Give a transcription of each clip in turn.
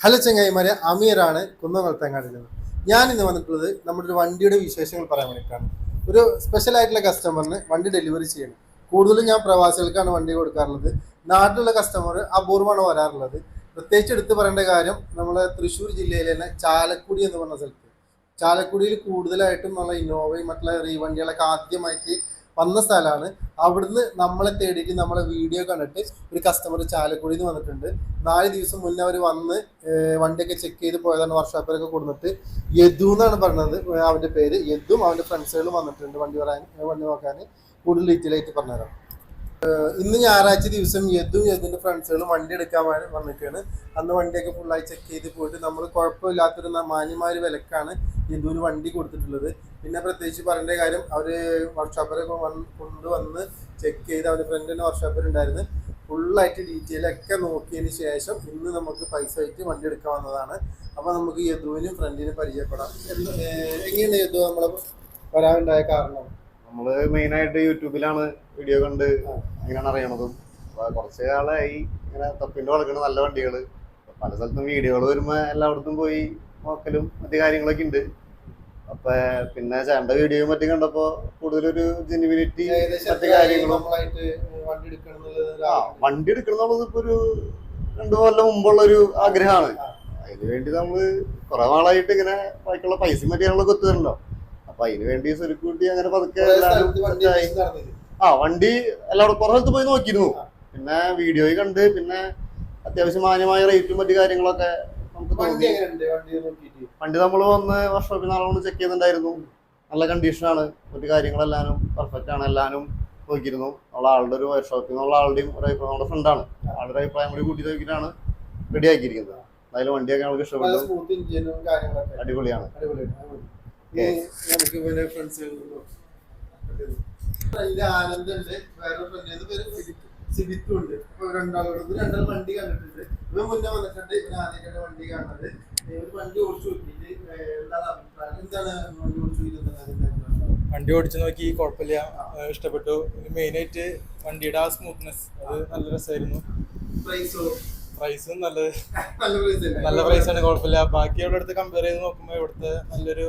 Hello ചങ്ങായിമാരെ അമീറാണ് കുന്നമലത്തങ്ങാടിൽ നിന്ന് ഞാൻ ഇന്ന് വന്നിട്ടുള്ളത് നമ്മുടെ ഒരു വണ്ടിയുടെ വിശേഷങ്ങൾ പറയാൻ വേണ്ടിയിട്ടാണ്. ഒരു സ്പെഷ്യൽ ആയിട്ടുള്ള കസ്റ്റമറിന് വണ്ടി ഡെലിവറി ചെയ്യണം. കൂടുതലും ഞാൻ പ്രവാസികൾക്കാണ് വണ്ടി കൊടുക്കാറുള്ളത്. നാട്ടിലുള്ള കസ്റ്റമർ അപൂർവമാണ് വരാറുള്ളത്. പ്രത്യേകിച്ച് എടുത്തു പറയേണ്ട കാര്യം നമ്മളെ തൃശ്ശൂർ ജില്ലയിലെ തന്നെ ചാലക്കുടി എന്ന് പറഞ്ഞ സ്ഥലത്ത്. ചാലക്കുടിയിൽ കൂടുതലായിട്ടും നമ്മളെ ഇന്നോവയും മറ്റുള്ള റീ വണ്ടികളൊക്കെ ആദ്യമായിട്ട് വന്ന സ്ഥലമാണ് അവിടുന്ന് നമ്മളെ തേടിയിട്ട് നമ്മളെ വീഡിയോ കണ്ടിട്ട് ഒരു കസ്റ്റമർ ചാലക്കുടിയിൽ നിന്ന് വന്നിട്ടുണ്ട്. നാല് ദിവസം മുന്നേ അവർ വന്ന് വണ്ടിയൊക്കെ ചെക്ക് ചെയ്ത് പോയതാണ് വർക്ക്ഷോപ്പിലൊക്കെ കൊടുത്തിട്ട് യദു എന്നാണ് പറഞ്ഞത് അവന്റെ പേര്. യദും അവന്റെ ഫ്രണ്ട്സുകളും വന്നിട്ടുണ്ട് വണ്ടി പറയാൻ വണ്ടി നോക്കാൻ. കൂടുതൽ ഡീറ്റെയിൽ ആയിട്ട് പറഞ്ഞുതരാം. ഇന്ന് ഞായറാഴ്ച ദിവസം യദും യദുവിന്റെ ഫ്രണ്ട്സുകളും വണ്ടി എടുക്കാൻ വന്നിട്ടാണ് അന്ന് വണ്ടിയൊക്കെ ഫുള്ളായി ചെക്ക് ചെയ്ത് പോയിട്ട് നമ്മൾ കുഴപ്പമില്ലാത്തൊരു മാന്യമാര് വിലക്കാണ് യദുവിന് വണ്ടി കൊടുത്തിട്ടുള്ളത്. പിന്നെ പ്രത്യേകിച്ച് പറയേണ്ട കാര്യം അവർ വർക്ക്ഷോപ്പിലൊക്കെ വന്ന് കൊണ്ടുവന്ന് ചെക്ക് ചെയ്ത് അവന്റെ ഫ്രണ്ടിന്റെ വർക്ക്ഷോപ്പിൽ ഉണ്ടായിരുന്നു ഫുള്ളായിട്ട് ഡീറ്റെയിൽ ഒക്കെ നോക്കിയതിന് ശേഷം ഇന്ന് നമുക്ക് പൈസ ആയിട്ട് വണ്ടി എടുക്കാൻ വന്നതാണ്. അപ്പോൾ നമുക്ക് യദുവിനും ഫ്രണ്ടിനും പരിചയപ്പെടാം. എങ്ങനെയാണ് യദു? നമ്മളെ വരാനുണ്ടായ കാരണം? നമ്മൾ മെയിൻ ആയിട്ട് യൂട്യൂബിലാണ് വീഡിയോ കണ്ട് അങ്ങനെയാണ് അറിയണതും. കുറച്ച് കാലമായി ഇങ്ങനെ തപ്പിന്റെ വളക്കണ നല്ല വണ്ടികൾ പല സ്ഥലത്തും വീഡിയോകൾ വരുമ്പോ എല്ലായിടത്തും പോയി നോക്കലും മറ്റു കാര്യങ്ങളൊക്കെ ഉണ്ട്. അപ്പൊ പിന്നെ ചേട്ടന്റെ വീഡിയോ മറ്റും കണ്ടപ്പോ കൂടുതലൊരു ജെനുവിനിറ്റി മറ്റു കാര്യങ്ങളും. വണ്ടി എടുക്കണം എന്നുള്ളത് ഇപ്പൊ ഒരു രണ്ടു കൊല്ലം മുമ്പുള്ള ഒരു ആഗ്രഹമാണ് അതിനുവേണ്ടി വേണ്ടി നമ്മൾ കുറെ നാളായിട്ട് ഇങ്ങനെ ബാക്കിയുള്ള പൈസ മറ്റുകളൊക്കെ ഒത്തുതരണല്ലോ അപ്പൊ അതിന് വേണ്ടി സുരുക്കൂട്ടി അങ്ങനെ പതുക്കെ എല്ലാവരും? ആ വണ്ടി എല്ലാവരും കുറെ സ്ഥലത്ത് പോയി നോക്കിയിരുന്നു. പിന്നെ വീഡിയോയിൽ കണ്ട് പിന്നെ അത്യാവശ്യം മാന്യമായ റേറ്റും മറ്റു കാര്യങ്ങളൊക്കെ നമുക്ക് വണ്ടി തോന്നി. വണ്ടി നമ്മൾ വന്ന് വർഷോപ്പിൽ നാളെ ചെക്ക് ചെയ്യുന്നുണ്ടായിരുന്നു. നല്ല കണ്ടീഷനാണ് മറ്റു കാര്യങ്ങളെല്ലാനും പെർഫെക്റ്റ് ആണ്. എല്ലാനും നോക്കിയിരുന്നു. നമ്മളെ ആളുടെ ഒരു വർക്ക്ഷോപ്പിൽ നിന്നുള്ള ആളുടെയും ഒരു അഭിപ്രായം നമ്മുടെ ഫ്രണ്ടാണ് ആളുടെ അഭിപ്രായം കൂടി കൂട്ടി നോക്കിയിട്ടാണ് റെഡി ആക്കിയിരിക്കുന്നത്. എന്തായാലും വണ്ടിയൊക്കെ നമുക്ക് ഇഷ്ടപ്പെട്ടു. അടിപൊളിയാണ്. നമുക്ക് ഫ്രണ്ട്സ് അതിന്റെ ആനന്ദുണ്ട് വേറെ ഫ്രണ്ട് പേര് സിബിത്ത്. സിബിത്തും ഉണ്ട്. അപ്പൊ രണ്ടാളോട് രണ്ടാൾ വണ്ടി കണ്ടിട്ടുണ്ട്. ഇവൻ മുന്നേ വന്നിട്ടുണ്ട്. ആദ്യമായിട്ടാണ് വണ്ടി കാണുന്നത്. ഇവർ വണ്ടി ഓടിച്ചു നോക്കിയിട്ട് ഏർ എന്താണ് അഭിപ്രായം? എന്താണ് വണ്ടി ഓടിച്ചു നോക്കിയിട്ട് അതിന്റെ വണ്ടി ഓടിച്ചു നോക്കി കുഴപ്പമില്ല. ഇഷ്ടപ്പെട്ടു. മെയിൻ ആയിട്ട് വണ്ടിയുടെ ആ സ്മൂത്ത്നെസ് അത് നല്ല രസമായിരുന്നു. പ്രൈസോ പ്രൈസും നല്ലത്. നല്ല പ്രൈസ് ആണ്. കുഴപ്പമില്ല. ബാക്കി എവിടെ അടുത്ത് കമ്പയർ ചെയ്ത് നോക്കുമ്പോൾ ഇവിടുത്തെ നല്ലൊരു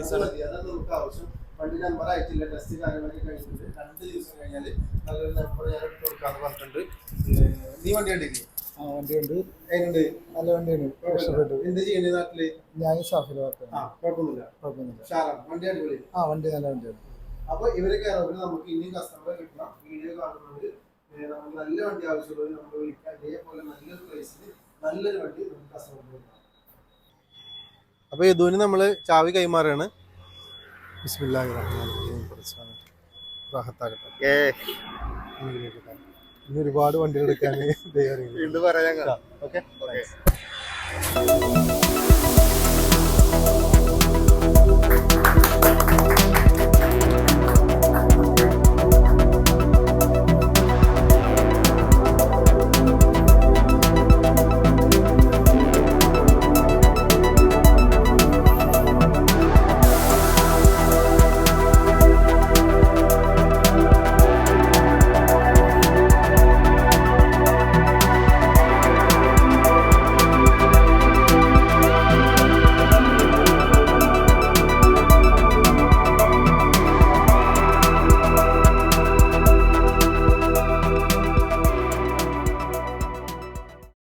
അതാണ് നമുക്ക് ആവശ്യം. വണ്ടി നമ്പർ അയച്ചില്ല ടെസ്റ്റ് കാര്യങ്ങളൊക്കെ കഴിഞ്ഞിട്ടുണ്ട് രണ്ട് ദിവസം കഴിഞ്ഞാൽ നല്ലൊരു നമ്പർ ഞാൻ എടുത്ത് കൊടുക്കാന്ന് പറഞ്ഞിട്ടുണ്ട്. നീ വണ്ടി കണ്ടില്ലേ? ആ വണ്ടിയുണ്ട്. എങ്ങനെയുണ്ട് നല്ല വണ്ടിയാണ് ഇഷ്ടപ്പെട്ടു എന്ത് ചെയ്യുന്നത് നാട്ടിൽ? ഞാൻ ഷാഫിൽ ആ വാർത്തയാണ് കുഴപ്പമൊന്നുമില്ല. കുഴപ്പമൊന്നുമില്ല. ഉഷാറാണ് വണ്ടി അടിപൊളി. ആ വണ്ടി നല്ല വണ്ടിയാണ്. അപ്പൊ ഇവരെ കയറുമ്പോൾ നമുക്ക് ഇനിയും കസ്റ്റമറെ കിട്ടണം. വീഡിയോ കാണുന്നത് നമുക്ക് നല്ല വണ്ടി ആവശ്യമുള്ളത് നമുക്ക് വിളിക്കാം. ഇതേപോലെ നല്ലൊരു പ്രൈസിൽ നല്ലൊരു വണ്ടി നമുക്ക് കസ്റ്റമർക്ക് കൊടുക്കാം അപ്പൊ യദുവിന് നമ്മൾ ചാവി കൈമാറാണ്. ബിസ്മില്ലാഹിർ റഹ്മാനിർ റഹീം. പടച്ചോനെ, റാഹത്താക്കട്ടെ. ഏ. ഇനി ഒരുപാട് വണ്ടികൾ എടുക്കാൻ ഓക്കെ.